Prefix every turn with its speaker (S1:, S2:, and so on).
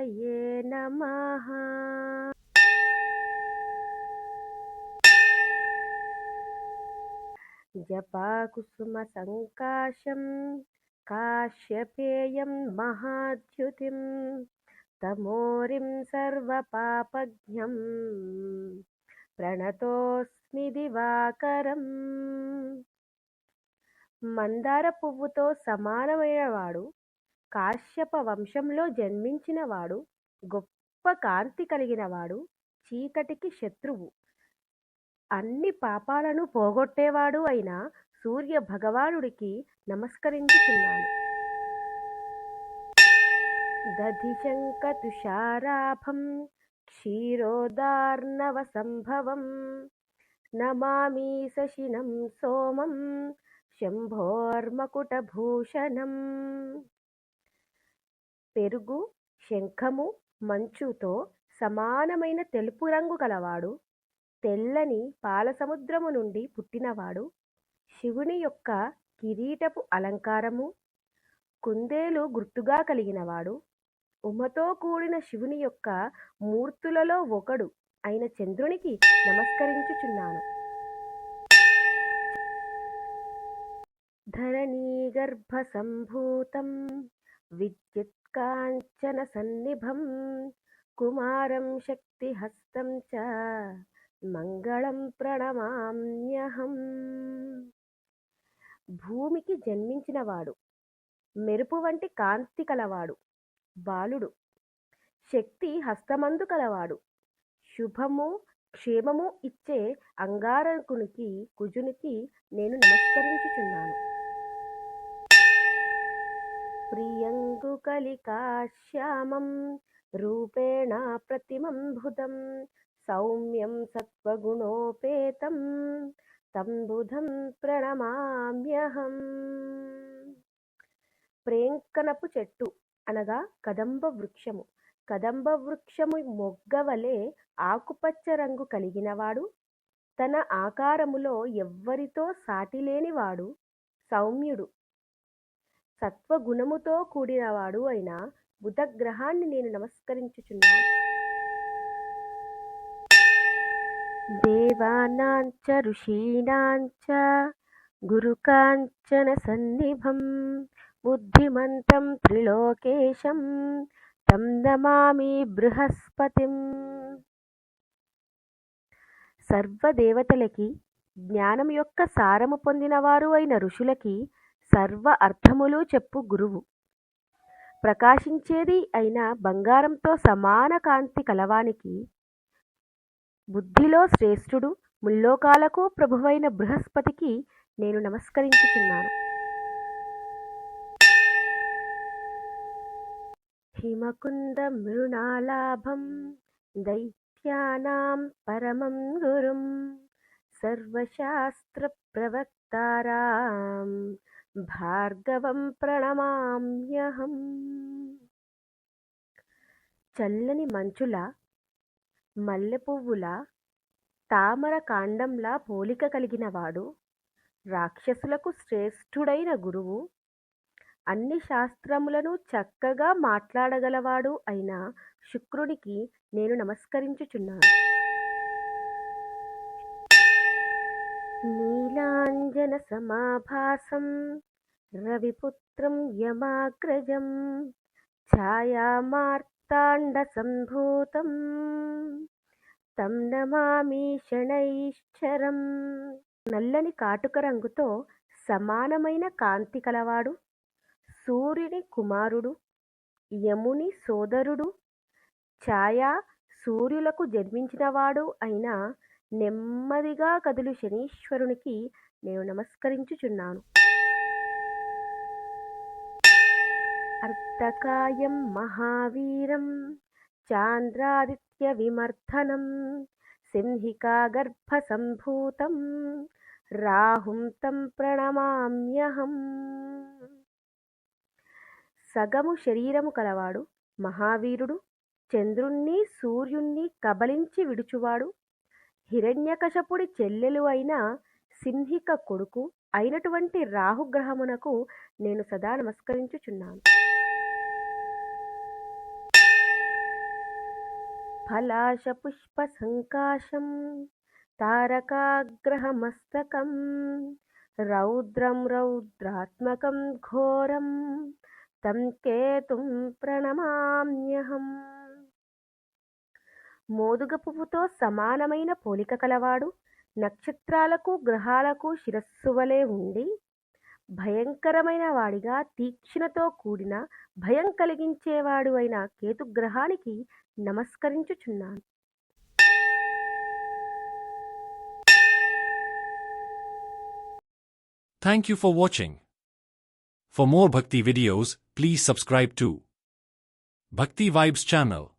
S1: గురవే జపాకుసుమ సంకాశం కాశ్యపేయం మహాద్యుతిం తమోరిం సర్వపాపజ్ఞం ప్రణతోస్మి దివాకరం. మందార పువ్వుతో సమానమైన వాడు కాశ్యప వంశంలో జన్మించినవాడు గొప్ప కాంతి కలిగినవాడు చీకటికి శత్రువు. అన్ని పాపాలను పోగొట్టేవాడు అయిన సూర్య భగవానుడికి నమస్కరించుచున్నాను. దధిశంకతుషారాభం క్షీరోదార్ణవసంభవం నమామి శశినం సోమం శంభోర్మకుటభూషణం. పెరుగు శంఖము మంచుతో సమానమైన తెలుపు రంగు గలవాడు. తెల్లని పాలసముద్రము నుండి పుట్టినవాడు. శివుని యొక్క కిరీటపు అలంకారము కుందేలు గుర్తుగా కలిగినవాడు. ఉమతో కూడిన శివుని యొక్క మూర్తులలో ఒకడు అయిన చంద్రునికి నమస్కరించుచున్నాను. ధరణీగర్భసంభూతం విద్యుత్ సన్నిభం కుమారం శక్తిహస్తం చ మంగళం ప్రణమామ్యహం. భూమికి జన్మించినవాడు మెరుపు వంటి కాంతి కలవాడు బాలుడు. శక్తి హస్తమందు కలవాడు. శుభము క్షేమము ఇచ్చే అంగారకునికి కుజునికి నేను నమస్కరించుచున్నాను. ప్రియంగు కలికాశ్యామం రూపేణ ప్రతిమంభుదం సౌమ్యం సత్వగుణోపేతం తంబుధం ప్రణమామ్యహం. ప్రేంకనపు చెట్టు అనగా కదంబ వృక్షము. కదంబ వృక్షము మొగ్గవలే ఆకుపచ్చ రంగు కలిగినవాడు. తన ఆకారములో ఎవ్వరితో సాటిలేనివాడు సౌమ్యుడు సత్వగుణముతో కూడినవాడు అయిన బుధగ్రహాన్ని నేను నమస్కరించుచున్నాను. దేవానాంచ ఋషీణాంచ గురుకాంచన సన్నిభం బుద్ధిమంతం త్రిలోకేశం తం నమామి బృహస్పతిం. సర్వదేవతలకి జ్ఞానం యొక్క సారము పొందినవారు అయిన ఋషులకి సర్వ అర్థములు చెప్పు గురువు. ప్రకాశించేది అయిన బంగారంతో సమాన కాంతి కలవానికి బుద్ధిలో శ్రేష్ఠుడు ముల్లోకాలకు ప్రభువైన బృహస్పతికి నేను నమస్కరించుచున్నాను. హిమకుంద మృణాలాభం దైత్యానాం పరమం గురుం సర్వశాస్త్ర ప్రవక్తారాం భార్గవం ప్రణమామ్యహం. చల్లని మంచుల మల్లెపువ్వుల తామర కాండంలా పోలిక కలిగినవాడు రాక్షసులకు శ్రేష్ఠుడైన గురువు అన్ని శాస్త్రములను చక్కగా మాట్లాడగలవాడు అయిన శుక్రునికి నేను నమస్కరించుచున్నాను. నీలాంజన సమాభాసం రవిపుత్రం యమాగ్రజం ఛాయామార్తాండ సంభూతం తం నమామి శణైశ్చరం నల్లని కాటుక రంగుతో సమానమైన కాంతి కలవాడు సూర్యుని కుమారుడు యముని సోదరుడు ఛాయా సూర్యులకు జన్మించినవాడు అయిన నెమ్మదిగా కదులు శనీశ్వరునికి నేను నమస్కరించుచున్నాను. అర్ధకాయం మహావీరం చాంద్రాదిత్య విమర్ధనం సింహికా సంభూతం రాహుం తం ప్రణమామ్యహం. సగము శరీరము కలవాడు మహావీరుడు చంద్రుణ్ణి సూర్యుణ్ణి కబలించి విడుచువాడు హిరణ్యకశపుడి చెల్లెలు అయిన సింహిక కొడుకు అయినటువంటి రాహుగ్రహమునకు నేను సదా నమస్కరించుచున్నాను. ఫలాశ పుష్ప సంకాశం తారకాగ్రహమస్తకం రౌద్రం రౌద్రాత్మకం ఘోరం తం కేతుం ప్రణమామ్యహం. మోదుగ పువ్వుతో సమానమైన పోలిక కలవాడు నక్షత్రాలకు గ్రహాలకు శిరస్సు వలె ఉండి భయంకరమైన వాడిగా తీక్షణతో కూడిన భయం కలిగించేవాడు అయిన కేతుగ్రహానికి నమస్కరించుచున్నాను
S2: Thank you for watching. For more Bhakti videos, please subscribe to Bhakti Vibes channel.